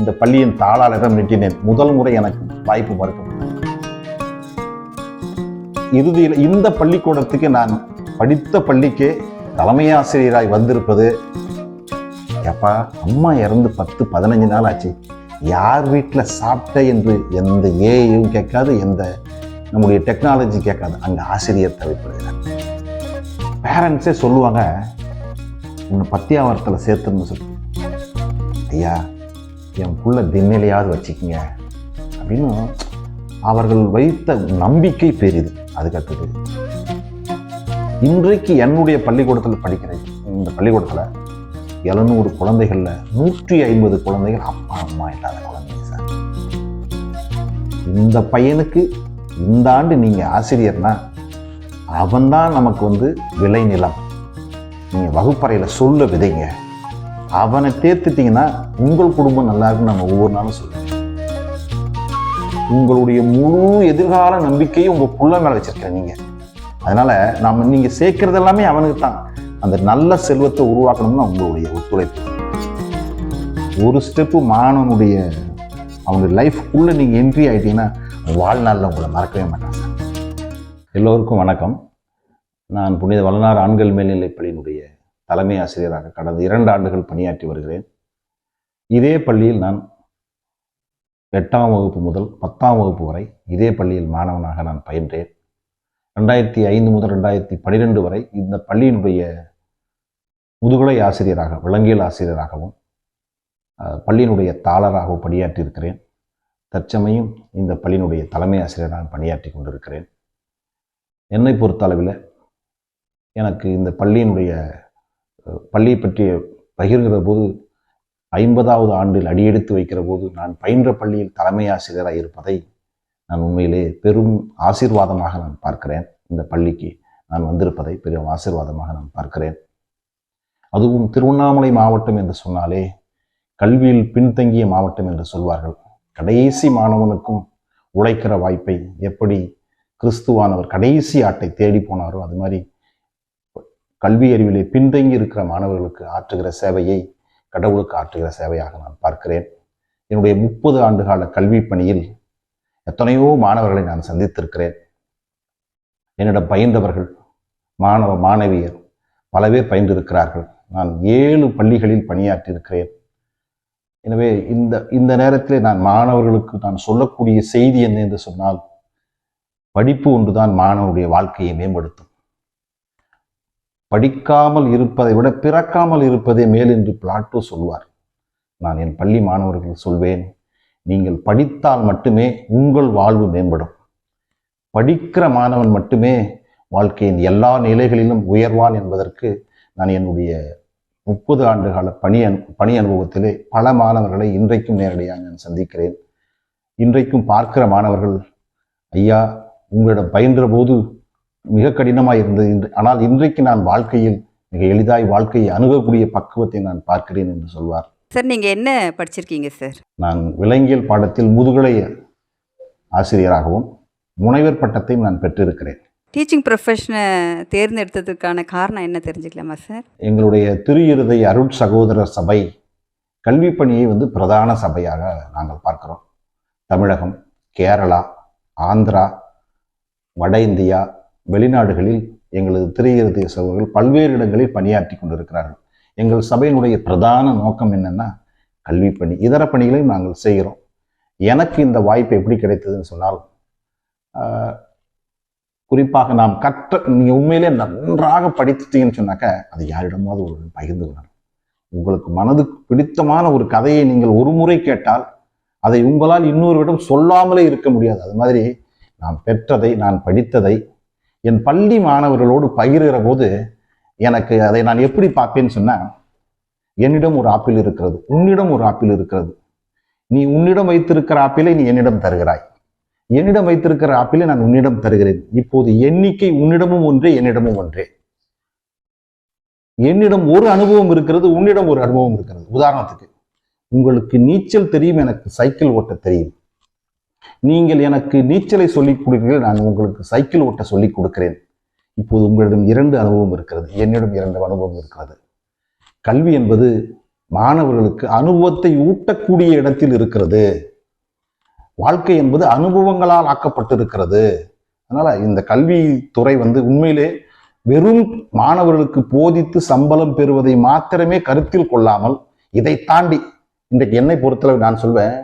இந்த பள்ளியின் தாளாளரிடம் நிட்டினேன் முதல் முறை எனக்கு வாய்ப்பு மறுக்கப்பட்டது இறுதியில் இந்த பள்ளிக்கூடத்துக்கு நான் படித்த பள்ளிக்கே தலைமை ஆசிரியராய் வந்திருப்பது ஏப்பா அம்மா இறந்து பத்து பதினஞ்சு நாள் ஆச்சு. யார் வீட்டில் சாப்பிட்ட என்று எந்த ஏயும் கேட்காது எந்த நம்முடைய டெக்னாலஜி கேட்காது. அங்கே ஆசிரியர் தேவைப்படுகிறார். பேரண்ட்ஸே சொல்லுவாங்க உன்னை பத்தியாவரத்தில் சேர்த்துன்னு சொல்லி. ஐயா என் புள்ள திண்ணிலையாவது வச்சுக்கிங்க. அப்படின்னு அவர்கள் வைத்த நம்பிக்கை பெரிது. அதுக்கடுத்தது இன்றைக்கு என்னுடைய பள்ளிக்கூடத்தில் படிக்கிறேன் இந்த பள்ளிக்கூடத்தில் எழுநூறு குழந்தைகள்ல நூற்றி ஐம்பது குழந்தைகள் அப்பா அம்மா இல்லாத குழந்தைங்க சார். இந்த பையனுக்கு இந்த ஆண்டு நீங்கள் ஆசிரியர்னா அவன்தான் நமக்கு வந்து விளைநிலம். நிலம் வகுப்பறையில் வகுப்பறையில சொல்ல விதைங்க. அவனை தேர்த்துட்டிங்கன்னா உங்கள் குடும்பம் நல்லா இருக்குன்னு நம்ம ஒவ்வொரு நாளும் சொல்லுவோம் உங்களுடைய முழு எதிர்கால நம்பிக்கையும் உங்கள் புள்ள மேலே வச்சிருக்கீங்க நீங்கள் அதனால் நாம் நீங்கள் சேர்க்கறது எல்லாமே அவனுக்கு தான். அந்த நல்ல செல்வத்தை உருவாக்கணும்னு உங்களுடைய ஒத்துழைப்பு. ஒரு ஸ்டெப்பு மாணவனுடைய அவனுடைய லைஃப்குள்ளே நீங்கள் என்ட்ரி ஆகிட்டீங்கன்னா வாழ்நாளில் உங்களை மறக்கவே மாட்டாங்க. எல்லோருக்கும் வணக்கம். நான் புனித வளனார் ஆண்கள் மேல்நிலைப் பள்ளியினுடைய தலைமை ஆசிரியராக கடந்த இரண்டு ஆண்டுகள் பணியாற்றி வருகிறேன். இதே பள்ளியில் நான் எட்டாம் வகுப்பு முதல் பத்தாம் வகுப்பு வரை இதே பள்ளியில் மாணவனாக நான் பயின்றேன். ரெண்டாயிரத்தி ஐந்து முதல் ரெண்டாயிரத்தி பன்னிரெண்டு வரை இந்த பள்ளியினுடைய முதுகலை ஆசிரியராக விலங்கியல் ஆசிரியராகவும் பள்ளியினுடைய தாளராகவும் பணியாற்றியிருக்கிறேன். தற்சமயம் இந்த பள்ளியினுடைய தலைமை ஆசிரியராக பணியாற்றி கொண்டிருக்கிறேன். என்னை பொறுத்த அளவில் எனக்கு இந்த பள்ளியினுடைய பள்ளியை பற்றி பகிர்கிற போது ஐம்பதாவது ஆண்டில் அடியெடுத்து வைக்கிற போது நான் பயின்ற பள்ளியில் தலைமை ஆசிரியராக இருப்பதை நான் உண்மையிலே பெரும் ஆசீர்வாதமாக நான் பார்க்கிறேன். இந்த பள்ளிக்கு நான் வந்திருப்பதை பெரும் ஆசீர்வாதமாக நான் பார்க்கிறேன். அதுவும் திருவண்ணாமலை மாவட்டம் என்று சொன்னாலே கல்வியில் பின்தங்கிய மாவட்டம் என்று சொல்வார்கள். கடைசி மாணவனுக்கும் உழைக்கிற வாய்ப்பை எப்படி கிறிஸ்துவானவர் கடைசி ஆட்டை தேடி போனாரோ அது மாதிரி கல்வி அறிவிலே பின்தங்கி இருக்கிற மாணவர்களுக்கு ஆற்றுகிற சேவையை கடவுளுக்கு ஆற்றுகிற சேவையாக நான் பார்க்கிறேன். என்னுடைய முப்பது ஆண்டுகால கல்வி பணியில் எத்தனையோ மாணவர்களை நான் சந்தித்திருக்கிறேன். என்னிடம் பயின்றவர்கள் மாணவ மாணவியர் பல பேர் பயின்றிருக்கிறார்கள். நான் ஏழு பள்ளிகளில் பணியாற்றியிருக்கிறேன். எனவே இந்த இந்த நேரத்தில் நான் மாணவர்களுக்கு நான் சொல்லக்கூடிய செய்தி என்ன என்று சொன்னால் படிப்பு ஒன்றுதான் மாணவனுடைய வாழ்க்கையை மேம்படுத்தும். படிக்காமல் இருப்பதை விட பிறக்காமல் இருப்பதே மேல் என்று பிளாட்டோ சொல்வார் நான் என் பள்ளி மாணவர்கள் சொல்வேன் நீங்கள் படித்தால் மட்டுமே உங்கள் வாழ்வு மேம்படும். படிக்கிற மாணவன் மட்டுமே வாழ்க்கையின் எல்லா நிலைகளிலும் உயர்வான் என்பதற்கு நான் என்னுடைய முப்பது ஆண்டு கால பணி அனு பணி அனுபவத்திலே பல மாணவர்களை இன்றைக்கும் நேரடியாக நான் சந்திக்கிறேன். இன்றைக்கும் பார்க்கிற மாணவர்கள் ஐயா உங்களிடம் பயின்ற போது மிக கடினமாக இருந்தது இன்று ஆனால் இன்றைக்கு நான் வாழ்க்கையில் மிக எளிதாய் வாழ்க்கையை அணுகக்கூடிய பக்குவத்தை நான் பார்க்கிறேன் என்று சொல்வார். சார் நீங்கள் என்ன படிச்சிருக்கீங்க சார்? நான் விலங்கியல் பாடத்தில் முதுகலை ஆசிரியராகவும் முனைவர் பட்டத்தையும் நான் பெற்றிருக்கிறேன். டீச்சிங் ப்ரொஃபஷனை தேர்ந்தெடுத்ததுக்கான காரணம் என்ன தெரிஞ்சுக்கலாமா சார்? எங்களுடைய திரு இருதை அருட் சகோதரர் சபை கல்வி பணியை வந்து பிரதான சபையாக நாங்கள் பார்க்கிறோம். தமிழகம் கேரளா ஆந்திரா வட இந்தியா வெளிநாடுகளில் எங்களது திரு இருதய சகோதரர்கள் பல்வேறு இடங்களில் பணியாற்றி கொண்டிருக்கிறார்கள். எங்கள் சபையினுடைய பிரதான நோக்கம் என்னென்னா கல்வி பணி இதர பணிகளையும் நாங்கள் செய்கிறோம். எனக்கு இந்த வாய்ப்பு எப்படி கிடைத்ததுன்னு சொன்னால் குறிப்பாக நாம் கற்ற நீங்கள் உண்மையிலே நன்றாக படித்துட்டீங்கன்னு சொன்னாக்க அது யாரிடமாவது ஒரு பகிர்ந்து கொள்ளணும் உங்களுக்கு மனதுக்கு பிடித்தமான ஒரு கதையை நீங்கள் ஒரு முறை கேட்டால் அதை உங்களால் இன்னொருவிடம் சொல்லாமலே இருக்க முடியாது. அது மாதிரி நான் பெற்றதை நான் படித்ததை என் பள்ளி மாணவர்களோடு பகிர்கிற போது எனக்கு அதை நான் எப்படி பார்ப்பேன்னு சொன்னா என்னிடம் ஒரு ஆப்பிள் இருக்கிறது உன்னிடம் ஒரு ஆப்பிள் இருக்கிறது. நீ உன்னிடம் வைத்திருக்கிற ஆப்பிளை நீ என்னிடம் தருகிறாய். என்னிடம் வைத்திருக்கிற ஆப்பிளை நான் உன்னிடம் தருகிறேன். இப்போது எண்ணிக்கை உன்னிடமும் ஒன்றே என்னிடமும் ஒன்றே. என்னிடம் ஒரு அனுபவம் இருக்கிறது உன்னிடம் ஒரு அனுபவம் இருக்கிறது. உதாரணத்துக்கு உங்களுக்கு நீச்சல் தெரியும் எனக்கு சைக்கிள் ஓட்ட தெரியும். நீங்கள் எனக்கு நீச்சலை சொல்லிக் கொடுக்கிறீர்கள் நான் உங்களுக்கு சைக்கிள் ஓட்ட சொல்லிக் கொடுக்கிறேன். இப்போது உங்களிடம் இரண்டு அனுபவம் இருக்கிறது. என்னிடம் இரண்டு அனுபவம் இருக்கிறது. கல்வி என்பது மாணவர்களுக்கு அனுபவத்தை ஊட்டக்கூடிய இடத்தில் இருக்கிறது. வாழ்க்கை என்பது அனுபவங்களால் ஆக்கப்பட்டிருக்கிறது. அதனால இந்த கல்வித்துறை வந்து உண்மையிலே வெறும் மாணவர்களுக்கு போதித்து சம்பளம் பெறுவதை மாத்திரமே கருத்தில் கொள்ளாமல் இதை தாண்டி இன்றைக்கு என்னை பொறுத்தளவு நான் சொல்வேன்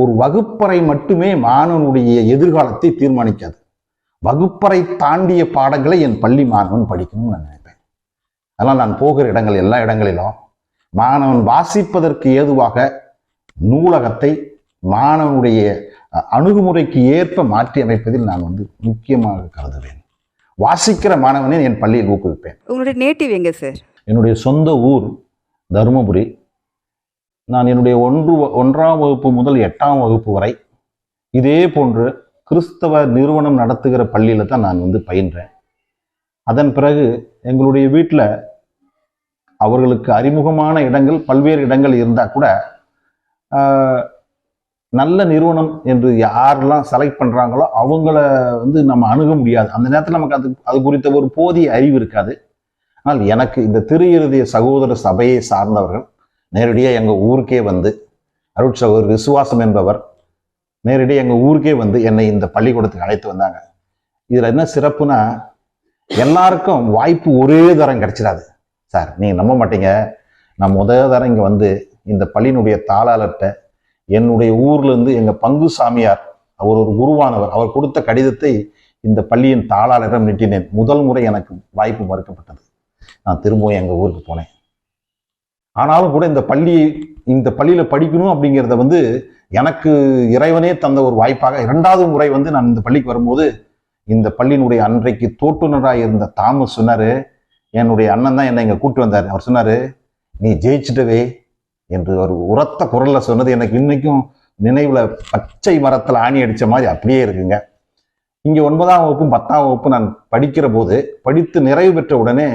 ஒரு வகுப்பறை மட்டுமே மாணவனுடைய எதிர்காலத்தை தீர்மானிக்காது. வகுப்பறை தாண்டிய பாடங்களை என் பள்ளி மாணவன் படிக்கணும்னு நான் நினைப்பேன். அதனால் நான் போகிற இடங்கள் எல்லா இடங்களிலும் மாணவன் வாசிப்பதற்கு ஏதுவாக நூலகத்தை மாணவனுடைய அணுகுமுறைக்கு ஏற்ப மாற்றி அமைப்பதில் நான் வந்து முக்கியமாக கருதுவேன். வாசிக்கிற மாணவனை என் பள்ளியில் ஊக்குவிப்பேன். உங்களுடைய நேட்டிவ் எங்கே சார் என்னுடைய சொந்த ஊர் தருமபுரி. நான் என்னுடைய ஒன்று ஒன்றாம் வகுப்பு முதல் எட்டாம் வகுப்பு வரை இதே போன்று கிறிஸ்தவ நிறுவனம் நடத்துகிற பள்ளியில் தான் நான் வந்து பயின்றேன். அதன் பிறகு எங்களுடைய வீட்டில் அவர்களுக்கு அறிமுகமான இடங்கள் பல்வேறு இடங்கள் இருந்தால் கூட நல்ல நிறுவனம் என்று யாரெல்லாம் செலக்ட் பண்ணுறாங்களோ அவங்கள வந்து நம்ம அணுக முடியாது. அந்த நேரத்தில் நமக்கு அது அது குறித்த ஒரு போதிய அறிவு இருக்காது. ஆனால் எனக்கு இந்த திரு இருதய சகோதர சபையை சார்ந்தவர்கள் நேரடியாக எங்கள் ஊருக்கே வந்து அருட் விசுவாசம் என்பவர் நேரடியாக எங்கள் ஊருக்கே வந்து என்னை இந்த பள்ளிக்கூடத்துக்கு அழைத்து வந்தாங்க. இதில் என்ன சிறப்புனா எல்லாருக்கும் வாய்ப்பு ஒரே தரம் கிடைச்சிடாது. சார் நீங்கள் நம்ப மாட்டீங்க. நான் முதல் தரம் இங்கே வந்து இந்த பள்ளியினுடைய தாளாளர்கிட்ட என்னுடைய ஊர்லேருந்து எங்கள் பங்கு சாமியார் அவர் ஒரு குருவானவர் அவர் கொடுத்த கடிதத்தை இந்த பள்ளியின் தாளாளரிடம் நீட்டினேன். முதல் முறை எனக்கு வாய்ப்பு மறுக்கப்பட்டது. நான் திரும்பவும் எங்கள் ஊருக்கு போனேன். ஆனாலும் கூட இந்த பள்ளி இந்த பள்ளியில் படிக்கணும் அப்படிங்கிறத வந்து எனக்கு இறைவனே தந்த ஒரு வாய்ப்பாக இரண்டாவது முறை வந்து நான் இந்த பள்ளிக்கு வரும்போது இந்த பள்ளியினுடைய அன்றைக்கு தோட்டுநராக இருந்த தாமஸ் சொன்னார் என்னுடைய அண்ணன் தான் என்னை இங்கே கூட்டு வந்தார். அவர் சொன்னார் நீ ஜெயிச்சிட்டவே என்று ஒரு உரத்த குரலில் சொன்னது எனக்கு இன்றைக்கும் நினைவில் பச்சை மரத்தில் ஆணி அடித்த மாதிரி அப்படியே இருக்குங்க. இங்கே ஒன்பதாம் வகுப்பும் பத்தாம் வகுப்பும் நான் படிக்கிற போது படித்து நிறைவு பெற்ற உடனே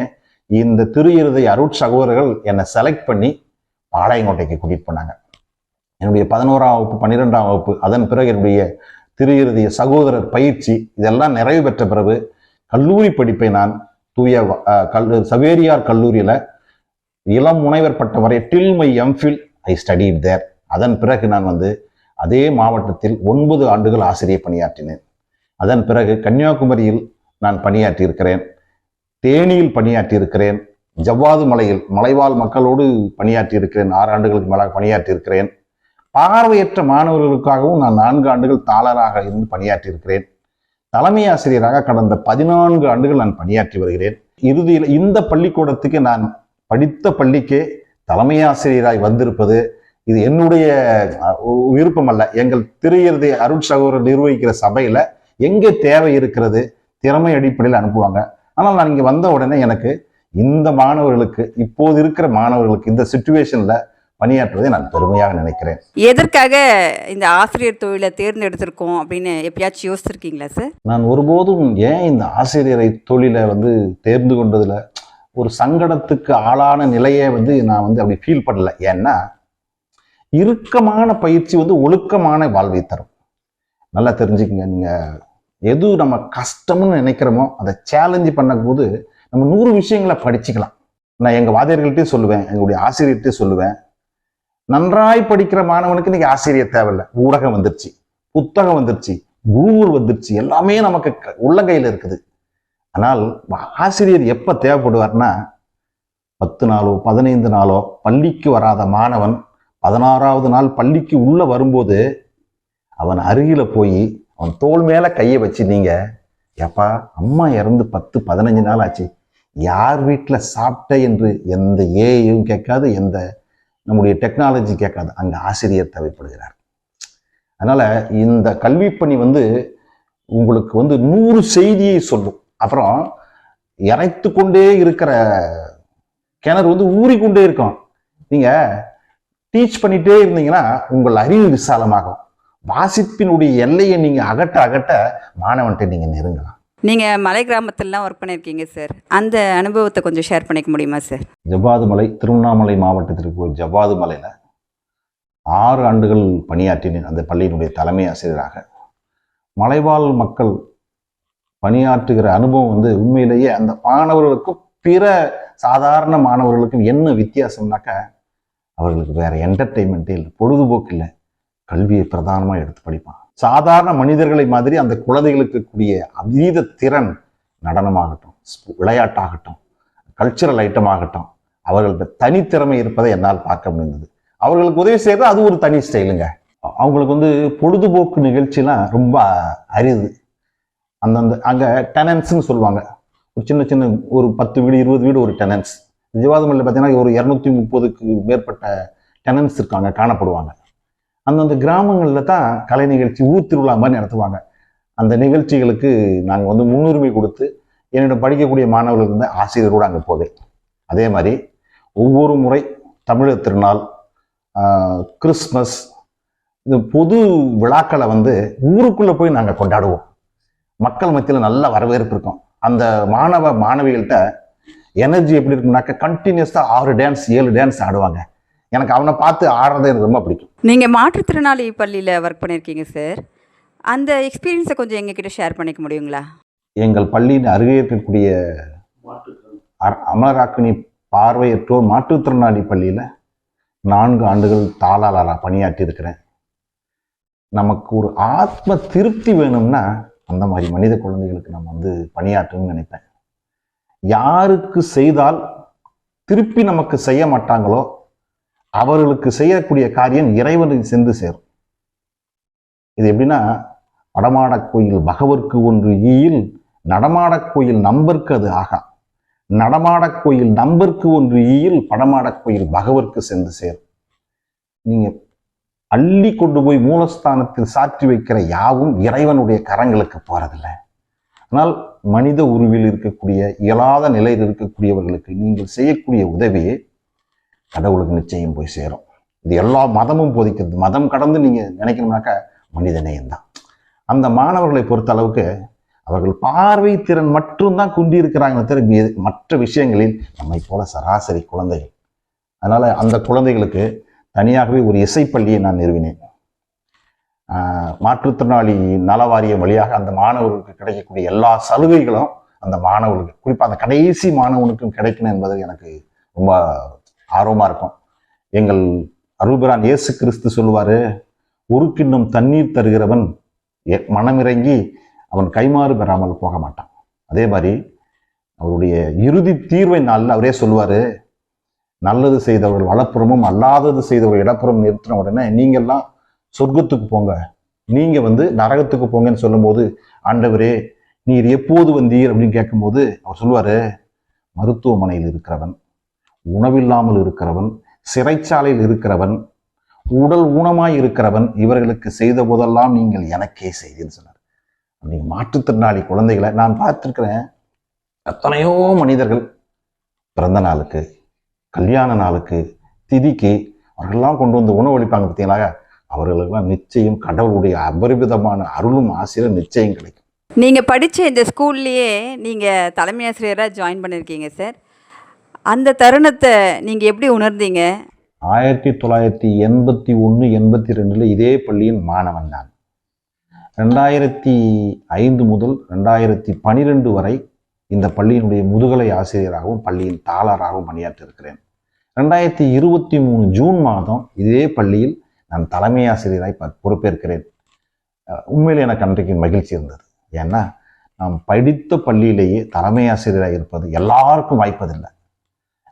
இந்த திரு இருதை அருட் சகோதரர்கள் என்னை செலக்ட் பண்ணி பாளையங்கோட்டைக்கு கூட்டிகிட்டு போனாங்க. என்னுடைய பதினோராம் வகுப்பு பன்னிரெண்டாம் வகுப்பு அதன் பிறகு என்னுடைய திரு இருதய சகோதரர் பயிற்சி இதெல்லாம் நிறைவு பெற்ற பிறகு கல்லூரி படிப்பை நான் தூய கல் சவேரியார் கல்லூரியில் இளம் முனைவர் பட்டம் வரை till my MPhil I studied there அதன் பிறகு நான் வந்து அதே மாவட்டத்தில் ஒன்பது ஆண்டுகள் ஆசிரியர் பணியாற்றினேன். அதன் பிறகு கன்னியாகுமரியில் நான் பணியாற்றியிருக்கிறேன். தேனியில் பணியாற்றி இருக்கிறேன் ஜவ்வாது மலையில் மலைவாழ் மக்களோடு பணியாற்றி இருக்கிறேன் ஆறு ஆண்டுகளுக்கு மேலாக பணியாற்றி இருக்கிறேன் பார்வையற்ற மாணவர்களுக்காகவும் நான் நான்கு ஆண்டுகள் தாளராக இருந்து பணியாற்றி இருக்கிறேன் தலைமை ஆசிரியராக கடந்த பதினான்கு ஆண்டுகள் நான் பணியாற்றி வருகிறேன். இறுதியில் இந்த பள்ளிக்கூடத்துக்கு நான் படித்த பள்ளிக்கே தலைமை ஆசிரியராய் வந்திருப்பது இது என்னுடைய விருப்பம் அல்ல எங்கள் திருயிறுதி அருண் சகோதரர் நிர்வகிக்கிற சபையில எங்கே தேவை இருக்கிறது திறமை அடிப்படையில் அனுப்புவாங்க. ஆனால் நான் இங்கே வந்த உடனே எனக்கு இந்த மாணவர்களுக்கு இப்போது இருக்கிற மாணவர்களுக்கு இந்த சுச்சுவேஷன்ல பணியாற்றுவதை நான் பெருமையாக நினைக்கிறேன். எதற்காக இந்த ஆசிரியர் தொழிலை தேர்ந்தெடுத்திருக்கோம் அப்படின்னு எப்பயாச்சும் யோசிச்சிருக்கீங்களா சார்? நான் ஒருபோதும் ஏன் இந்த ஆசிரியரை தொழிலை வந்து தேர்ந்து கொண்டதுல ஒரு சங்கடத்துக்கு ஆளான நிலையை வந்து நான் வந்து அப்படி ஃபீல் பண்ணல. ஏன்னா இறுக்கமான பயிற்சி வந்து ஒழுக்கமான வாழ்வை தரும். நல்லா தெரிஞ்சுக்கங்க நீங்க எது நம்ம கஷ்டம்னு நினைக்கிறோமோ அதை சேலஞ்சு பண்ணும்போது நம்ம நூறு விஷயங்களை படிச்சுக்கலாம். நான் எங்கள் வாதியர்கள்ட்டையும் சொல்லுவேன் எங்களுடைய ஆசிரியர்கிட்டையும் சொல்லுவேன். நன்றாய் படிக்கிற மாணவனுக்கு இன்னைக்கு ஆசிரியர் தேவையில்லை. ஊடகம் வந்துருச்சு புத்தகம் வந்துருச்சு கூகுள் வந்துருச்சு எல்லாமே நமக்கு க- உள்ளங்கையில் இருக்குது. ஆனால் ஆசிரியர் எப்போ தேவைப்படுவார்னா பத்து நாளோ பதினைந்து நாளோ பள்ளிக்கு வராத மாணவன் பதினாறாவது நாள் பள்ளிக்கு உள்ளே வரும்போது அவன் அருகில் போய் அவன் தோள் மேலே கையை வச்சு நீங்கள் ஏப்பா அம்மா இறந்து பத்து பதினஞ்சு நாள் ஆச்சு. யார் வீட்டில் சாப்பிட்ட என்று எந்த ஏயும் கேட்காது எந்த நம்முடைய டெக்னாலஜி கேட்காது. அங்கே ஆசிரியர் தேவைப்படுகிறார். அதனால் இந்த கல்விப்பணி வந்து உங்களுக்கு வந்து நூறு செய்தியை சொல்லும். அப்புறம் இறைத்து கொண்டே இருக்கிற கிணறு வந்து ஊறிக்கொண்டே இருக்கும். நீங்கள் டீச் பண்ணிகிட்டே இருந்தீங்கன்னா உங்கள் அறிவு விசாலமாகும். வாசிப்பினுடைய எல்லையை நீங்க அகட்ட அகட்ட மாணவன்கிட்ட நீங்க நெருங்கலாம். நீங்கள் மலை கிராமத்திலலாம் ஒர்க் பண்ணியிருக்கீங்க சார் அந்த அனுபவத்தை கொஞ்சம் ஷேர் பண்ணிக்க முடியுமா சார் ஜவ்வாது மலை திருவண்ணாமலை மாவட்டத்திற்கு போய் ஜவ்வாது மலையில ஆறு ஆண்டுகள் பணியாற்றினேன். அந்த பள்ளியினுடைய தலைமை ஆசிரியராக. மலைவாழ் மக்கள் பணியாற்றுகிற அனுபவம் வந்து உண்மையிலேயே அந்த மாணவர்களுக்கும் பிற சாதாரண மாணவர்களுக்கும் என்ன வித்தியாசம்னாக்க அவர்களுக்கு வேற என்டர்டெயின்மெண்ட்டே இல்லை பொழுதுபோக்கு இல்லை. கல்வியை பிரதானமாக எடுத்து படிப்பான். சாதாரண மனிதர்களை மாதிரி அந்த குழந்தைகளுக்கு கூடிய அதீத திறன் நடனமாகட்டும் விளையாட்டாகட்டும் கல்ச்சுரல் ஐட்டம் ஆகட்டும் அவர்கள்ட்ட தனித்திறமை இருப்பதை என்னால் பார்க்க முடிந்தது. அவர்களுக்கு உதவி செய்கிறது அது ஒரு தனி ஸ்டைலுங்க. அவங்களுக்கு வந்து பொழுதுபோக்கு நிகழ்ச்சிலாம் ரொம்ப அரிது. அந்தந்த அங்கே டெனன்ஸ்னு சொல்லுவாங்க. ஒரு சின்ன சின்ன ஒரு பத்து வீடு இருபது வீடு ஒரு டெனன்ஸ் ஜிவாதமல்ல பார்த்தீங்கன்னா ஒரு இரநூத்தி முப்பதுக்கு மேற்பட்ட டெனன்ஸ் இருக்காங்க காணப்படுவாங்க. அந்தந்த கிராமங்களில் தான் கலை நிகழ்ச்சி ஊர் திருவிழா மாதிரி நடத்துவாங்க. அந்த நிகழ்ச்சிகளுக்கு நாங்கள் வந்து முன்னுரிமை கொடுத்து என்னிடம் படிக்கக்கூடிய மாணவர்கள் இருந்த ஆசிரியரோடு அங்கே போவேன் அதே மாதிரி ஒவ்வொரு முறை தமிழர் திருநாள் கிறிஸ்மஸ் இந்த பொது விழாக்களை வந்து ஊருக்குள்ளே போய் நாங்கள் கொண்டாடுவோம். மக்கள் மத்தியில் நல்ல வரவேற்பு இருக்கும். அந்த மாணவ மாணவிகள்கிட்ட எனர்ஜி எப்படி இருக்கும்னாக்க கண்டினியூஸாக ஆறு டான்ஸ் ஏழு டான்ஸ் ஆடுவாங்க. எனக்கு அவனை பார்த்து ஆடுறது எனக்கு ரொம்ப பிடிக்கும். நீங்கள் மாற்றுத்திறனாளி பள்ளியில் ஒர்க் பண்ணியிருக்கீங்க சார் அந்த எக்ஸ்பீரியன்ஸை கொஞ்சம் எங்ககிட்ட ஷேர் பண்ணிக்க முடியுங்களா? எங்கள் பள்ளியின் அருகே இருக்கக்கூடிய அர- அமராக்கினி பார்வையற்றோர் மாற்றுத்திறனாளி பள்ளியில் நான்கு ஆண்டுகள் தாளாளராக பணியாற்றி இருக்கிறேன் நமக்கு ஒரு ஆத்ம திருப்தி வேணும்னா அந்த மாதிரி மனித குழந்தைகளுக்கு நம்ம வந்து பணியாற்றணும்னு நினைப்பேன். யாருக்கு செய்தால் திருப்பி நமக்கு செய்ய மாட்டாங்களோ அவர்களுக்கு செய்யக்கூடிய காரியம் இறைவனுக்கு சென்று சேரும். இது எப்படின்னா வடமாடக் கோயில் பகவர்க்கு ஒன்று ஈயில் நடமாடக் கோயில் நம்பர்க்கு அது ஆகா. நடமாடக் கோயில் நம்பர்க்கு ஒன்று ஈயில் படமாடக் கோயில் பகவர்க்கு சென்று சேரும். நீங்க அள்ளி கொண்டு போய் மூலஸ்தானத்தில் சாற்றி வைக்கிற யாவும் இறைவனுடைய கரங்களுக்கு போறதில்லை. ஆனால் மனித உருவில் இருக்கக்கூடிய இயலாத நிலையில் இருக்கக்கூடியவர்களுக்கு நீங்கள் செய்யக்கூடிய உதவியே கடவுளுக்கு நிச்சயம் போய் சேரும். இது எல்லா மதமும் போதிக்கிறது. மதம் கடந்து நீங்கள் நினைக்கணும்னாக்கா மனித நேயம்தான். அந்த மாணவர்களை பொறுத்த அளவுக்கு அவர்கள் பார்வை திறன் மட்டும்தான் குண்டி இருக்கிறாங்க தவிர மற்ற விஷயங்களில் நம்மை போல சராசரி குழந்தைகள். அதனால் அந்த குழந்தைகளுக்கு தனியாகவே ஒரு இசைப்பள்ளியை நான் நிறுவினேன். மாற்றுத்திறனாளி நல வாரியம் வழியாக அந்த மாணவர்களுக்கு கிடைக்கக்கூடிய எல்லா சலுகைகளும் அந்த மாணவர்களுக்கு குறிப்பாக அந்த கடைசி மாணவனுக்கும் கிடைக்கணும் என்பது எனக்கு ரொம்ப ஆர்வமாக இருக்கும். எங்கள் அருள்பிரான் இயேசு கிறிஸ்து சொல்லுவார் ஒரு கிண்ணம் தண்ணீர் தருகிறவன் எ- மனமிறங்கி அவன் கைமாறு பெறாமல் போக மாட்டான். அதே மாதிரி அவருடைய இறுதி தீர்வை நாளில் அவரே சொல்லுவார் நல்லது செய்தவர்கள் வளப்புறமும் அல்லாதது செய்தவர்கள் இடப்புறம் நிறுத்தின உடனே நீங்கள்லாம் சொர்க்கத்துக்கு போங்க. நீங்கள் வந்து நரகத்துக்கு போங்கன்னு சொல்லும்போது ஆண்டவரே நீர் எப்போது வந்தீர்? அப்படின்னு கேட்கும்போது அவர் சொல்லுவார் மருத்துவமனையில் இருக்கிறவன். உணவில்லாமல் இருக்கிறவன் சிறைச்சாலையில் இருக்கிறவன் உடல் ஊனமாய் இருக்கிறவன் இவர்களுக்கு செய்த போதெல்லாம் நீங்கள் எனக்கே செய்தீர்கள் சொன்னார். நீங்க மாற்றுத்திறனாளி குழந்தைகளை நான் பார்த்துருக்கிறேன். எத்தனையோ மனிதர்கள் பிறந்த நாளுக்கு கல்யாண நாளுக்கு திதிக்கு அவர்களெல்லாம் கொண்டு வந்து உணவளிப்பாங்க பார்த்தீங்களா அவர்களுக்கெல்லாம் நிச்சயம் கடவுளுடைய அபரிவிதமான அருளும் ஆசிரியர் நிச்சயம் கிடைக்கும். நீங்கள் படித்த இந்த ஸ்கூல்லையே நீங்கள் தலைமை ஆசிரியராக ஜாயின் பண்ணியிருக்கீங்க சார். அந்த தருணத்தை நீங்கள் எப்படி உணர்ந்தீங்க? ஆயிரத்தி தொள்ளாயிரத்தி எண்பத்தி ஒன்று எண்பத்தி ரெண்டில் இதே பள்ளியின் மாணவன் நான். ரெண்டாயிரத்தி ஐந்து முதல் ரெண்டாயிரத்தி பனிரெண்டு வரை இந்த பள்ளியினுடைய முதுகலை ஆசிரியராகவும் பள்ளியின் தாளராகவும் பணியாற்றியிருக்கிறேன். ரெண்டாயிரத்தி இருபத்தி மூணு ஜூன் மாதம் இதே பள்ளியில் நான் தலைமை ஆசிரியராய் பொறுப்பேற்கிறேன். உண்மையில் எனக்கு அன்றைக்கு மகிழ்ச்சி இருந்தது. ஏன்னா நாம் படித்த பள்ளியிலேயே தலைமை ஆசிரியராக இருப்பது எல்லாருக்கும் வாய்ப்பதில்லை.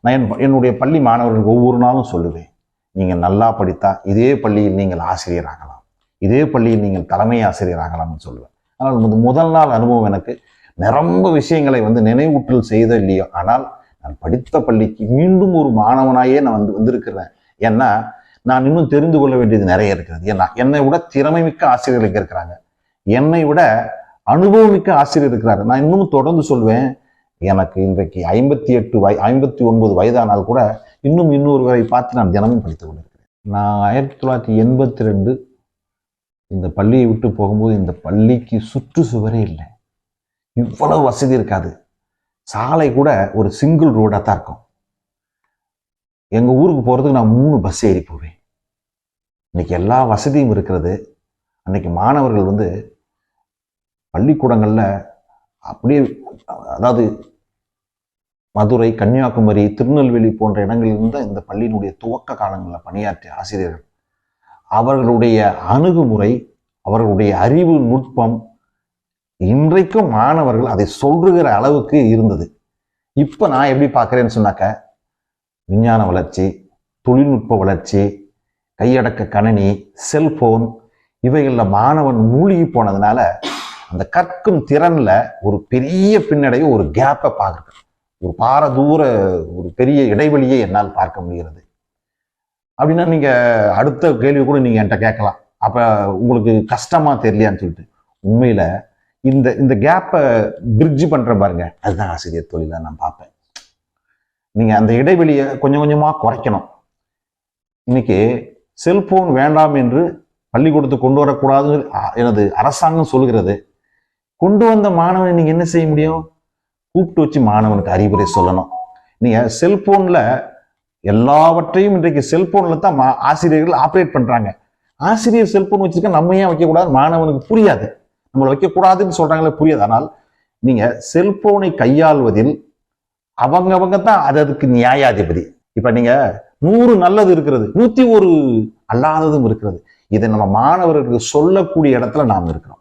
நான் என் என்னுடைய பள்ளி மாணவர்களுக்கு ஒவ்வொரு நாளும் சொல்லுவேன் நீங்கள் நல்லா படித்தா இதே பள்ளியில் நீங்கள் ஆசிரியராகலாம் இதே பள்ளியில் நீங்கள் தலைமை ஆசிரியராகலாம்னு சொல்லுவேன். ஆனால் முதல் நாள் அனுபவம் எனக்கு நிரம்ப விஷயங்களை வந்து நினைவூட்டல் செய்த இல்லையோ ஆனால் நான் படித்த பள்ளிக்கு மீண்டும் ஒரு மாணவனாயே நான் வந்து வந்திருக்கிறேன். ஏன்னா நான் இன்னும் தெரிந்து கொள்ள வேண்டியது நிறைய இருக்கிறது. ஏன்னா என்னை விட திறமை மிக்க ஆசிரியர்கள் இங்கே இருக்கிறாங்க. என்னை விட அனுபவமிக்க ஆசிரியர் இருக்கிறாரு. நான் இன்னும் தொடர்ந்து சொல்வேன் எனக்கு இன்றைக்கு ஐம்பத்தி எட்டு வய ஐம்பத்தி ஒன்பது வயதானால் கூட இன்னும் இன்னொருவரை பார்த்து நான் தினமும் படித்துக் கொண்டிருக்கிறேன். நான் ஆயிரத்தி தொள்ளாயிரத்தி எண்பத்தி ரெண்டு இந்த பள்ளியை விட்டு போகும்போது இந்த பள்ளிக்கு சுற்று சுவரே இல்லை. இவ்வளவு வசதி இருக்காது. சாலை கூட ஒரு சிங்கிள் ரோடாக தான் இருக்கும். எங்கள் ஊருக்கு போகிறதுக்கு நான் மூணு பஸ் ஏறி போவேன். இன்னைக்கு எல்லா வசதியும் இருக்கிறது. அன்னைக்கு மாணவர்கள் வந்து பள்ளிக்கூடங்களில் அப்படியே அதாவது மதுரை கன்னியாகுமரி திருநெல்வேலி போன்ற இடங்களில் தான் இந்த பள்ளியினுடைய துவக்க காலங்களில் பணியாற்றிய ஆசிரியர்கள். அவர்களுடைய அணுகுமுறை அவர்களுடைய அறிவு நுட்பம் இன்றைக்கும் மாணவர்கள் அதை சொல்லுகிற அளவுக்கு இருந்தது. இப்போ நான் எப்படி பார்க்குறேன்னு சொன்னாக்க விஞ்ஞான வளர்ச்சி தொழில்நுட்ப வளர்ச்சி கையடக்க கணினி செல்போன் இவைகளில் மாணவன் மூழ்கி போனதுனால அந்த கற்கும் திறன்ல ஒரு பெரிய பின்னடைவு ஒரு கேப்பை பார்க்குறேன் ஒரு பார தூர ஒரு பெரிய இடைவெளியை என்னால் பார்க்க முடிகிறது. அப்படின்னா நீங்க அடுத்த கேள்வி கூட நீங்க என்கிட்ட கேட்கலாம். அப்ப உங்களுக்கு கஷ்டமா தெரியலையான்னு சொல்லிட்டு. உண்மையில இந்த இந்த கேப்பை பிரிட்ஜ் பண்ற பாருங்க. அதுதான் ஆசிரியர் தொழிலை நான் பார்ப்பேன். நீங்க அந்த இடைவெளியை கொஞ்சம் கொஞ்சமா குறைக்கணும். இன்னைக்கு செல்போன் வேண்டாம் என்று பள்ளிக்கூடத்துக்கு கொண்டு வரக்கூடாது எனது அரசாங்கம் சொல்கிறது கொண்டு வந்த மாணவனை நீங்கள் என்ன செய்ய முடியும்? கூப்பிட்டு வச்சு மாணவனுக்கு அறிவுரை சொல்லணும். நீங்கள் செல்போனில் எல்லாவற்றையும் இன்றைக்கு செல்போனில் தான் மா- ஆசிரியர்கள் ஆப்ரேட் பண்ணுறாங்க ஆசிரியர் செல்போன் வச்சுருக்க நம்ம ஏன் வைக்கக்கூடாது? மாணவனுக்கு புரியாது. நம்மளை வைக்கக்கூடாதுன்னு சொல்கிறாங்களே புரியாது. ஆனால் நீங்கள் செல்போனை கையாள்வதில் அவங்க அவங்க தான் அது அதுக்கு நியாயாதிபதி. இப்போ நீங்கள் நூறு நல்லது இருக்கிறது நூற்றி ஒரு அல்லாததும் இருக்கிறது. இதை நம்ம மாணவர்களுக்கு சொல்லக்கூடிய இடத்துல நாம் இருக்கிறோம்.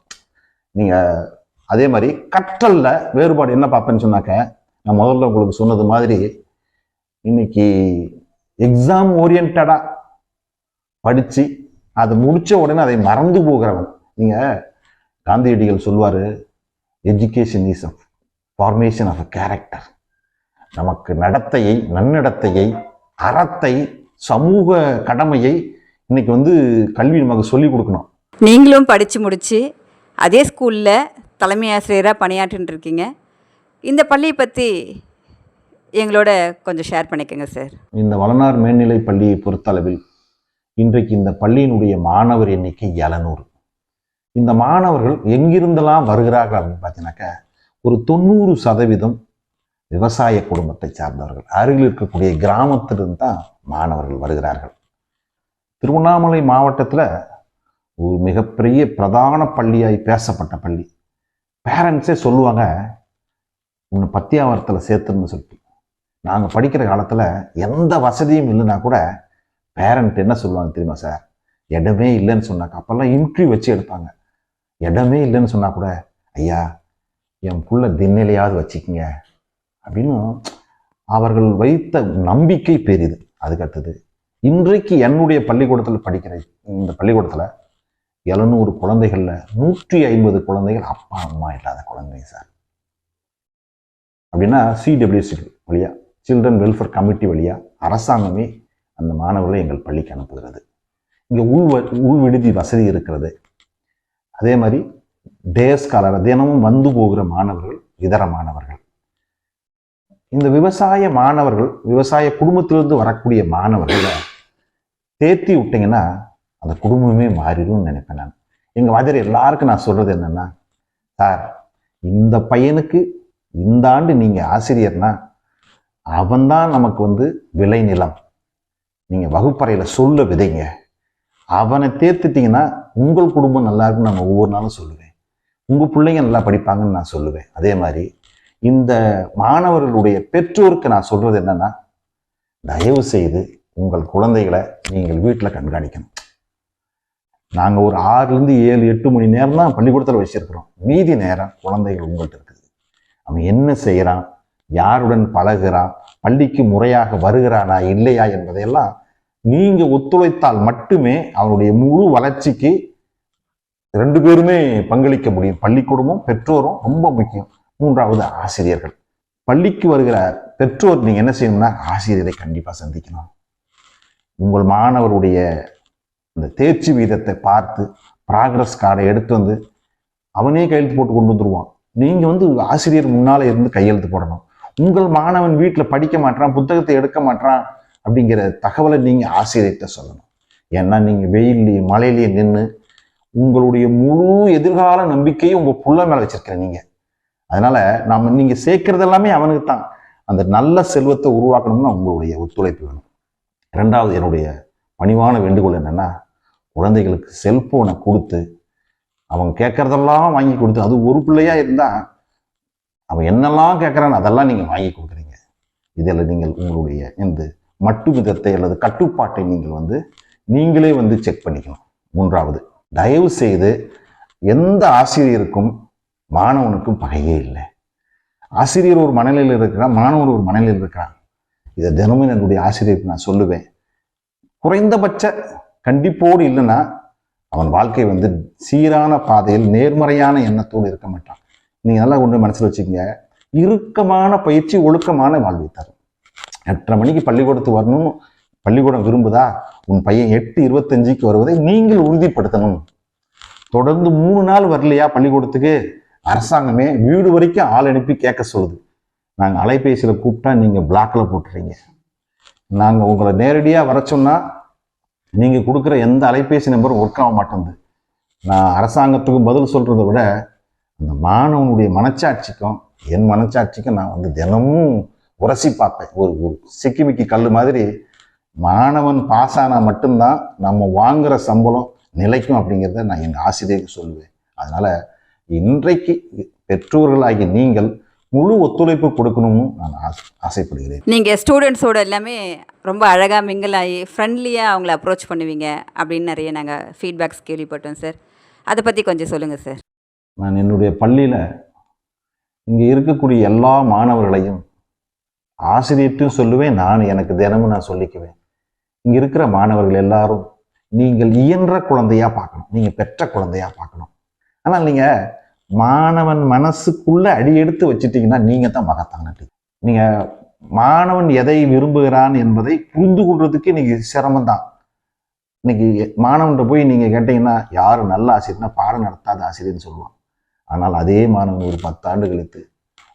நீங்கள் அதே மாதிரி கற்றலில் வேறுபாடு என்ன பார்ப்பேன்னு சொன்னாக்க நான் முதல்ல உங்களுக்கு சொன்னது மாதிரி இன்னைக்கு எக்ஸாம் ஓரியன்டாக படித்து அதை முடித்த உடனே அதை மறந்து போகிறவன். நீங்கள் காந்தியடிகள் சொல்வார் education is formation of a character நமக்கு நடத்தையை நன்னடத்தையை அறத்தை சமூக கடமையை இன்னைக்கு வந்து கல்வி நமக்கு சொல்லி கொடுக்கணும். நீங்களும் படித்து முடித்து அதே ஸ்கூலில் தலைமை ஆசிரியராக பணியாற்றின்ட்டுருக்கீங்க இந்த பள்ளியை பற்றி எங்களோட கொஞ்சம் ஷேர் பண்ணிக்கோங்க சார் இந்த வளனார் மேல்நிலை பள்ளியை பொறுத்தளவில் இன்றைக்கு இந்த பள்ளியினுடைய மாணவர் எண்ணிக்கை எழுநூறு. இந்த மாணவர்கள் எங்கிருந்தெல்லாம் வருகிறார்கள் அப்படின்னு பார்த்தீங்கன்னாக்க ஒரு தொண்ணூறு சதவீதம் விவசாய குடும்பத்தை சார்ந்தவர்கள். அருகில் இருக்கக்கூடிய கிராமத்திலிருந்து தான் மாணவர்கள் வருகிறார்கள். திருவண்ணாமலை மாவட்டத்தில் ஒரு மிகப்பெரிய பிரதான பள்ளியாய் பேசப்பட்ட பள்ளி. பேரண்ட்ஸே சொல்லுவாங்க உன்னை பத்தியாவரத்தில் சேர்த்துன்னு சொல்லிட்டு. நாங்கள் படிக்கிற காலத்தில் எந்த வசதியும் இல்லைன்னா கூட பேரண்ட் என்ன சொல்லுவாங்க தெரியுமா சார்? இடமே இல்லைன்னு சொன்னாக்க. அப்போல்லாம் இன்டர்வியூ வச்சு எடுப்பாங்க. இடமே இல்லைன்னு சொன்னால் கூட ஐயா என் புள்ள திண்ணிலையாவது வச்சுக்கிங்க. அப்படின்னு அவர்கள் வைத்த நம்பிக்கை பெரிது. அதுக்கு அடுத்தது இன்றைக்கு என்னுடைய பள்ளிக்கூடத்தில் படிக்கிற இந்த பள்ளிக்கூடத்தில் எழுநூறு குழந்தைகளில் நூற்றி ஐம்பது குழந்தைகள் அப்பா அம்மா இல்லாத குழந்தைங்க சார் அப்படின்னா சிடபிள்யூசி வழியா சில்ட்ரன் வெல்ஃபேர் கமிட்டி வழியா அரசாங்கமே அந்த மாணவர்களை எங்கள் பள்ளிக்கு அனுப்புகிறது. இங்கே உள் வ- உள் விடுதி வசதி இருக்கிறது. அதே மாதிரி டே ஸ்காலர் தினமும் வந்து போகிற மாணவர்கள் இதர மாணவர்கள். இந்த விவசாய மாணவர்கள் விவசாய குடும்பத்திலிருந்து வரக்கூடிய மாணவர்களை தேர்த்தி விட்டீங்கன்னா அந்த குடும்பமே மாறிடும்னு நினைப்பேன் நான். எங்கள் மாதிரி எல்லாருக்கும் நான் சொல்கிறது என்னன்னா சார் இந்த பையனுக்கு இந்த ஆண்டு நீங்கள் ஆசிரியர்னா அவன்தான் நமக்கு வந்து விளைநிலம் நீங்கள் வகுப்பறையில் சொல்ல விதைங்க. அவனை தேர்த்துட்டிங்கன்னா உங்கள் குடும்பம் நல்லா இருக்குன்னு நான் ஒவ்வொரு நாளும் சொல்லுவேன். உங்கள் பிள்ளைங்க நல்லா படிப்பாங்கன்னு நான் சொல்லுவேன். அதே மாதிரி இந்த மாணவர்களுடைய பெற்றோருக்கு நான் சொல்கிறது என்னன்னா தயவு செய்து உங்கள் குழந்தைகளை நீங்கள் வீட்டில் கண்காணிக்கணும். நாங்கள் ஒரு ஆறுலேருந்து ஏழு எட்டு மணி நேரம் தான் பள்ளிக்கூடத்தில் வச்சுருக்குறோம். மீதி நேரம் குழந்தைகள் உங்கள்கிட்ட இருக்குது. அவன் என்ன செய்கிறான் யாருடன் பழகிறான்? பள்ளிக்கு முறையாக வருகிறானா இல்லையா என்பதையெல்லாம் நீங்கள் ஒத்துழைத்தால் மட்டுமே அவனுடைய முழு வளர்ச்சிக்கு ரெண்டு பேருமே பங்களிக்க முடியும். பள்ளிக்கூடமும் பெற்றோரும் ரொம்ப முக்கியம். மூன்றாவது ஆசிரியர்கள். பள்ளிக்கு வருகிற பெற்றோர் நீங்கள் என்ன செய்யணும்னா ஆசிரியரை கண்டிப்பாக சந்திக்கணும். உங்கள் மாணவருடைய அந்த தேர்ச்சி வீதத்தை பார்த்து ப்ராக்ரஸ் கார்டை எடுத்து வந்து அவனே கையெழுத்து போட்டு கொண்டு வந்துருவான். நீங்கள் வந்து ஆசிரியர் முன்னால் இருந்து கையெழுத்து போடணும். உங்கள் மாணவன் வீட்டில் படிக்க மாட்டான் புத்தகத்தை எடுக்க மாட்டான் அப்படிங்கிற தகவலை நீங்கள் ஆசிரியர்கிட்ட சொல்லணும். ஏன்னா நீங்கள் வெயில்லையே மழையிலையும் நின்று உங்களுடைய முழு எதிர்கால நம்பிக்கையும் உங்கள் புள்ள மேலே வச்சிருக்கிற நீங்கள் அதனால் நம்ம நீங்கள் சேர்க்கறது எல்லாமே அவனுக்கு தான் அந்த நல்ல செல்வத்தை உருவாக்கணும்னா உங்களுடைய ஒத்துழைப்பு வேணும். ரெண்டாவது என்னுடைய பணிவான வேண்டுகோள் என்னென்னா குழந்தைகளுக்கு செல்போனை கொடுத்து அவங்க கேட்குறதெல்லாம் வாங்கி கொடுத்து அது ஒரு பிள்ளையாக இருந்தால் அவன் என்னெல்லாம் கேட்குறான்னு அதெல்லாம் நீங்கள் வாங்கி கொடுக்குறீங்க. இதில் நீங்கள் உங்களுடைய இந்த மட்டு விதத்தை அல்லது கட்டுப்பாட்டை நீங்கள் வந்து நீங்களே வந்து செக் பண்ணிக்கணும். மூன்றாவது தயவு செய்து எந்த ஆசிரியருக்கும் மாணவனுக்கும் பகையே இல்லை. ஆசிரியர் ஒரு மனநிலையில் இருக்கிறான் மாணவன் ஒரு மனநிலையில் இருக்கிறான். இதை தினமும் என்னுடைய ஆசிரியருக்கு நான் சொல்லுவேன். குறைந்தபட்ச கண்டிப்போடு இல்லைன்னா அவன் வாழ்க்கை வந்து சீரான பாதையில் நேர்மறையான எண்ணத்தோடு இருக்க மாட்டான். நீங்க நல்லா கொண்டு மனசில் வச்சுக்கோங்க. இறுக்கமான பயிற்சி ஒழுக்கமான வாழ்வை தரும். எட்டரை மணிக்கு பள்ளிக்கூடத்துக்கு வரணும். பள்ளிக்கூடம் விரும்புதா? உன் பையன் எட்டு இருபத்தஞ்சுக்கு வருவதை நீங்கள் உறுதிப்படுத்தணும். தொடர்ந்து மூணு நாள் வரலையா பள்ளிக்கூடத்துக்கு? அரசாங்கமே வீடு வரைக்கும் ஆள் அனுப்பி கேட்க சொல்லுது. நாங்கள் அலைபேசியில் கூப்பிட்டா நீங்கள் பிளாக்ல போட்டுறீங்க. நாங்கள் உங்களை நேரடியாக வர சொன்னால் நீங்கள் கொடுக்குற எந்த அலைபேசி நம்பரும் ஒர்க் ஆக மாட்டேங்குது. நான் அரசாங்கத்துக்கு பதில் சொல்கிறத விட அந்த மாணவனுடைய மனச்சாட்சிக்கும் என் மனச்சாட்சிக்கும் நான் வந்து தினமும் உரசி பார்ப்பேன். ஒரு ஒரு சிக்கிமிக்கி கல் மாதிரி மாணவன் பாஸ் ஆனால் மட்டும்தான் நம்ம வாங்குகிற சம்பளம் நிலைக்கும் அப்படிங்கிறத நான் என் ஆசிரியருக்கு சொல்லுவேன். அதனால் இன்றைக்கு பெற்றோர்களாகிய நீங்கள் முழு ஒத்துழைப்பு கொடுக்கணும்னு நான் ஆசை- ஆசைப்படுகிறேன். நீங்கள் ஸ்டூடெண்ட்ஸோட எல்லாமே ரொம்ப அழகாக மிங்கிள் ஆகி ஃப்ரெண்ட்லியாக அவங்கள அப்ரோச் பண்ணுவீங்க அப்படின்னு நிறைய நாங்கள் ஃபீட்பேக்ஸ் கேள்விப்பட்டோம் சார் அதை பற்றி கொஞ்சம் சொல்லுங்கள் சார் நான் என்னுடைய பள்ளியில் இங்கே இருக்கக்கூடிய எல்லா மாணவர்களையும் ஆசிரியர்ட்டும் சொல்லுவேன் நான் எனக்கு தினமும் நான் சொல்லிக்குவேன். இங்கே இருக்கிற மாணவர்கள் எல்லாரும் நீங்கள் இயன்ற குழந்தையா பார்க்கணும் நீங்கள் பெற்ற குழந்தையா பார்க்கணும். ஆனால் நீங்கள் மாணவன் மனசுக்குள்ள அடி எடுத்து வச்சிட்டீங்கன்னா நீங்கள் தான் மகத்தானட்டு நீங்கள் மாணவன் எதை விரும்புகிறான் என்பதை புரிந்து கொள்றதுக்கு இன்னைக்கு சிரமம்தான் இன்னைக்கு மாணவன்கிட்ட போய் நீங்கள் கேட்டீங்கன்னா யாரு நல்ல ஆசிரியர்னா பாடம் நடத்தாத ஆசிரியர்னு சொல்லுவான். ஆனால் அதே மாணவன் ஒரு பத்தாண்டு கழித்து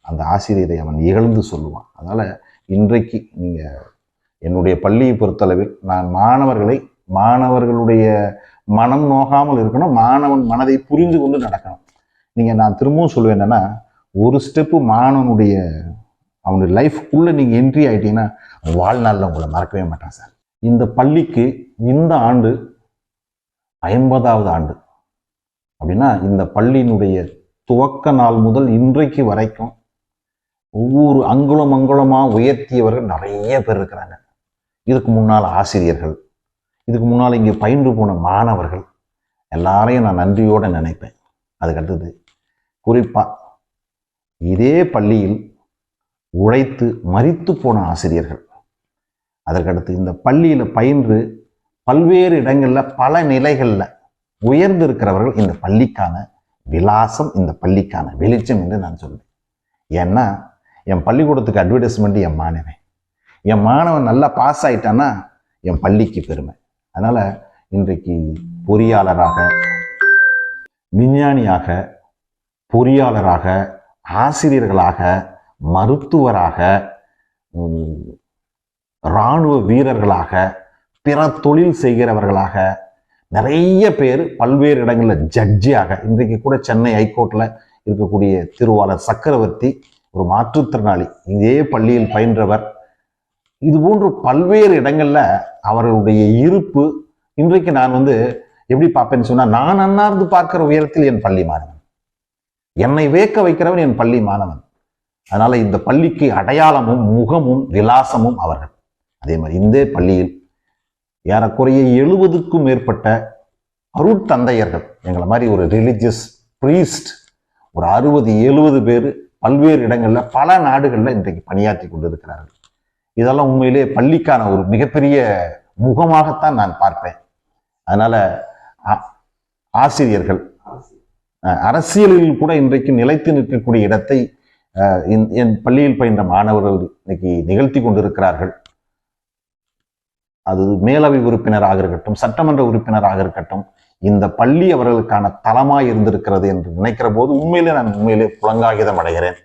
அந்த ஆசிரியரை அவன் இகழ்ந்து சொல்லுவான். அதனால் இன்றைக்கு நீங்கள் என்னுடைய பள்ளியை பொறுத்தளவில் நான் மாணவர்களை மாணவர்களுடைய மனம் நோகாமல் இருக்கணும் மாணவன் மனதை புரிந்து கொண்டு நடக்கணும். நீங்கள் நான் திரும்பவும் சொல்லுவேன் என்னன்னா ஒரு ஸ்டெப்பு மாணவனுடைய அவனுடைய லைஃப்குள்ளே நீங்கள் என்ட்ரி ஆகிட்டீங்கன்னா வாழ்நாளில் உங்களை மறக்கவே மாட்டான் சார் இந்த பள்ளிக்கு இந்த ஆண்டு ஐம்பதாவது ஆண்டு. அப்படின்னா இந்த பள்ளியினுடைய துவக்க நாள் முதல் இன்றைக்கு வரைக்கும் ஒவ்வொரு அங்குலம் அங்குலமாக உயர்த்தியவர்கள் நிறைய பேர் இருக்கிறாங்க. இதுக்கு முன்னால் ஆசிரியர்கள் இதுக்கு முன்னால் இங்கே பயின்று போன மாணவர்கள் எல்லாரையும் நான் நன்றியோடு நினைப்பேன். அதுக்கடுத்தது குறிப்பாக இதே பள்ளியில் உழைத்து மறித்து போன ஆசிரியர்கள். அதற்கடுத்து இந்த பள்ளியில் பயின்று பல்வேறு இடங்களில் பல நிலைகளில் உயர்ந்து இருக்கிறவர்கள் இந்த பள்ளிக்கான விலாசம் இந்த பள்ளிக்கான வெளிச்சம் என்று நான் சொல்வேன் ஏன்னா என் பள்ளிக்கூடத்துக்கு அட்வர்டைஸ்மெண்ட் என் மாணவன். என் மாணவன் நல்லா பாஸ் ஆயிட்டான்னா என் பள்ளிக்கு பெருமை. அதனால் இன்றைக்கு பொறியாளராக விஞ்ஞானியாக பொறியாளராக ஆசிரியர்களாக மருத்துவராக இராணுவ வீரர்களாக பிற தொழில் செய்கிறவர்களாக நிறைய பேர் பல்வேறு இடங்களில் ஜட்ஜியாக இன்றைக்கு கூட சென்னை ஹைகோர்ட்டில் இருக்கக்கூடிய திருவாளர் சக்கரவர்த்தி ஒரு மாற்றுத்திறனாளி இதே பள்ளியில் பயின்றவர். இது போன்று பல்வேறு இடங்களில் அவர்களுடைய இருப்பு இன்றைக்கு நான் வந்து எப்படி பார்ப்பேன்னு சொன்னா நான் அன்னார்ந்து பார்க்கிற உயரத்தில் என் பள்ளி மாணவன். என்னை வேக்க வைக்கிறவன் என் பள்ளி மாணவன். அதனால இந்த பள்ளிக்கு அடையாளமும் முகமும் விலாசமும் அவர்கள். அதே மாதிரி இந்த பள்ளியில் ஏறக்குறைய எழுபதுக்கும் மேற்பட்ட அருட்தந்தையர்கள் எங்களை மாதிரி ஒரு ரிலிஜியஸ் ப்ரீஸ்ட் ஒரு அறுபது எழுபது பேர் பல்வேறு இடங்களில் பல நாடுகளில் இன்றைக்கு பணியாற்றி கொண்டிருக்கிறார்கள். இதெல்லாம் உண்மையிலே பள்ளிக்கான ஒரு மிகப்பெரிய முகமாகத்தான் நான் பார்ப்பேன். அதனால ஆசிரியர்கள். அரசியலில் கூட இன்றைக்கு நிலைத்து நிற்கக்கூடிய இடத்தை என்- என் பள்ளியில் பயின்ற மாணவர்கள் இன்னைக்கு நிகழ்த்தி கொண்டிருக்கிறார்கள். அது மேலவை உறுப்பினராக இருக்கட்டும் சட்டமன்ற உறுப்பினராக இருக்கட்டும் இந்த பள்ளி அவர்களுக்கான தளமாய் இருந்திருக்கிறது என்று நினைக்கிற போது உண்மையிலே நான் உண்மையிலே புலங்காகிதம் அடைகிறேன்.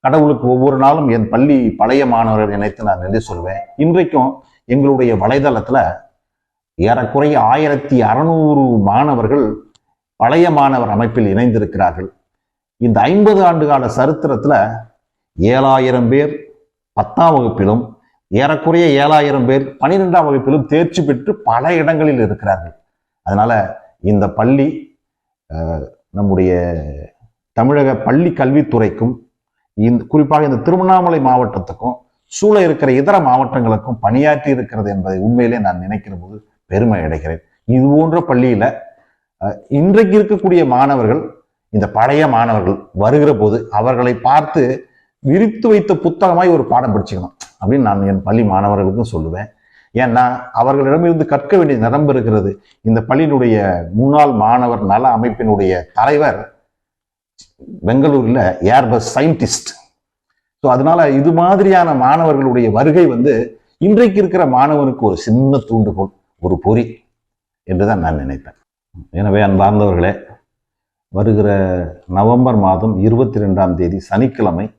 கடவுளுக்கு ஒவ்வொரு நாளும் என் பள்ளி பழைய மாணவர்கள் நினைத்து நான் நன்றி சொல்வேன். இன்றைக்கும் எங்களுடைய வலைதளத்துல ஏறக்குறைய ஆயிரத்தி அறநூறு மாணவர்கள் பழைய மாணவர் அமைப்பில் இணைந்திருக்கிறார்கள். இந்த ஐம்பது ஆண்டு கால சரித்திரத்தில் ஏழாயிரம் பேர் பத்தாம் வகுப்பிலும் ஏறக்குறைய ஏழாயிரம் பேர் பனிரெண்டாம் வகுப்பிலும் தேர்ச்சி பெற்று பல இடங்களில் இருக்கிறார்கள். அதனால இந்த பள்ளி நம்முடைய தமிழக பள்ளி கல்வித்துறைக்கும் இந்த குறிப்பாக இந்த திருவண்ணாமலை மாவட்டத்துக்கும் சூழ இருக்கிற இதர மாவட்டங்களுக்கும் பணியாற்றி இருக்கிறது என்பதை உண்மையிலே நான் நினைக்கிற போது பெருமை அடைகிறேன். இது போன்ற பள்ளியில இன்றைக்கு இருக்கக்கூடிய மாணவர்கள் இந்த பழைய மாணவர்கள் வருகிற போது அவர்களை பார்த்து விரித்து வைத்த புத்தகமாய் ஒரு பாடம் படிச்சுக்கணும் அப்படின்னு நான் என் பள்ளி மாணவர்களுக்கும் சொல்லுவேன். ஏன்னா அவர்களிடமிருந்து கற்க வேண்டிய நிரம்பு இருக்கிறது. இந்த பள்ளியினுடைய முன்னாள் மாணவர் நல அமைப்பினுடைய தலைவர் பெங்களூரில் ஏர்பஸ் சயின்டிஸ்ட். ஸோ அதனால இது மாதிரியான மாணவர்களுடைய வருகை வந்து இன்றைக்கு இருக்கிற மாணவனுக்கு ஒரு சின்ன தூண்டுகோள் ஒரு பொறி என்று தான் நான் நினைப்பேன். எனவே அன்பார்ந்தவர்களே வருகிற நவம்பர் மாதம் இருபத்தி ரெண்டாம் தேதி சனிக்கிழமை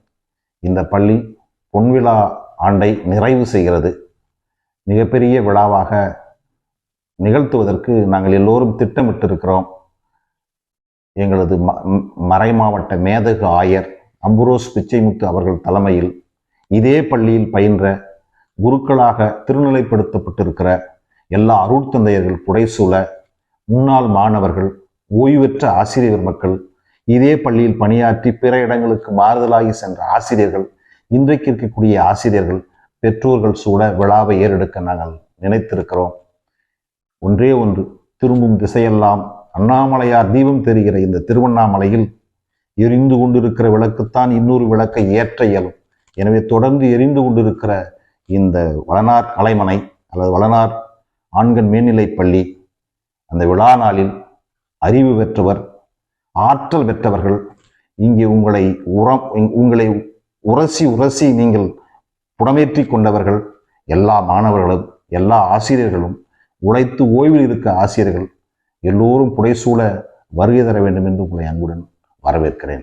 இந்த பள்ளி பொன்விழா ஆண்டை நிறைவு செய்கிறது. மிகப்பெரிய விழாவாக நிகழ்த்துவதற்கு நாங்கள் எல்லோரும் திட்டமிட்டிருக்கிறோம். எங்களது ம- ம்- மறைமாவட்ட மேதகு ஆயர் அம்புரோஸ் பிச்சைமுத்து அவர்கள் தலைமையில் இதே பள்ளியில் பயின்ற குருக்களாக திருநிலைப்படுத்தப்பட்டிருக்கிற எல்லா அருட்தந்தையர்கள் புடைசூழ முன்னாள் மாணவர்கள் ஓய்வற்ற ஆசிரியர் மக்கள் இதே பள்ளியில் பணியாற்றி பிற இடங்களுக்கு மாறுதலாகி சென்ற ஆசிரியர்கள் இன்றைக்கு இருக்கக்கூடிய ஆசிரியர்கள் பெற்றோர்கள் சூழ விழாவை ஏறெடுக்க நாங்கள் நினைத்திருக்கிறோம். ஒன்றே ஒன்று திரும்பும் திசையெல்லாம் அண்ணாமலையார் தீபம் தெரிகிற இந்த திருவண்ணாமலையில் எரிந்து கொண்டிருக்கிற விளக்குத்தான் இன்னொரு விளக்கை ஏற்ற இயலும். எனவே தொடர்ந்து எரிந்து கொண்டிருக்கிற இந்த வளனார் கலைமனை அல்லது வளனார் ஆண்கள் மேல்நிலைப் பள்ளி. அந்த விழா நாளில் அறிவு பெற்றவர் ஆற்றல் பெற்றவர்கள் இங்கே உங்களை உரம் உங்களை உரசி உரசி நீங்கள் புடமேற்றி கொண்டவர்கள் எல்லா மாணவர்களும் எல்லா ஆசிரியர்களும் உழைத்து ஓய்வில் இருக்க ஆசிரியர்கள் எல்லோரும் புடைசூழ வருகை தர வேண்டும் என்று உங்களை அன்புடன் வரவேற்கிறேன்.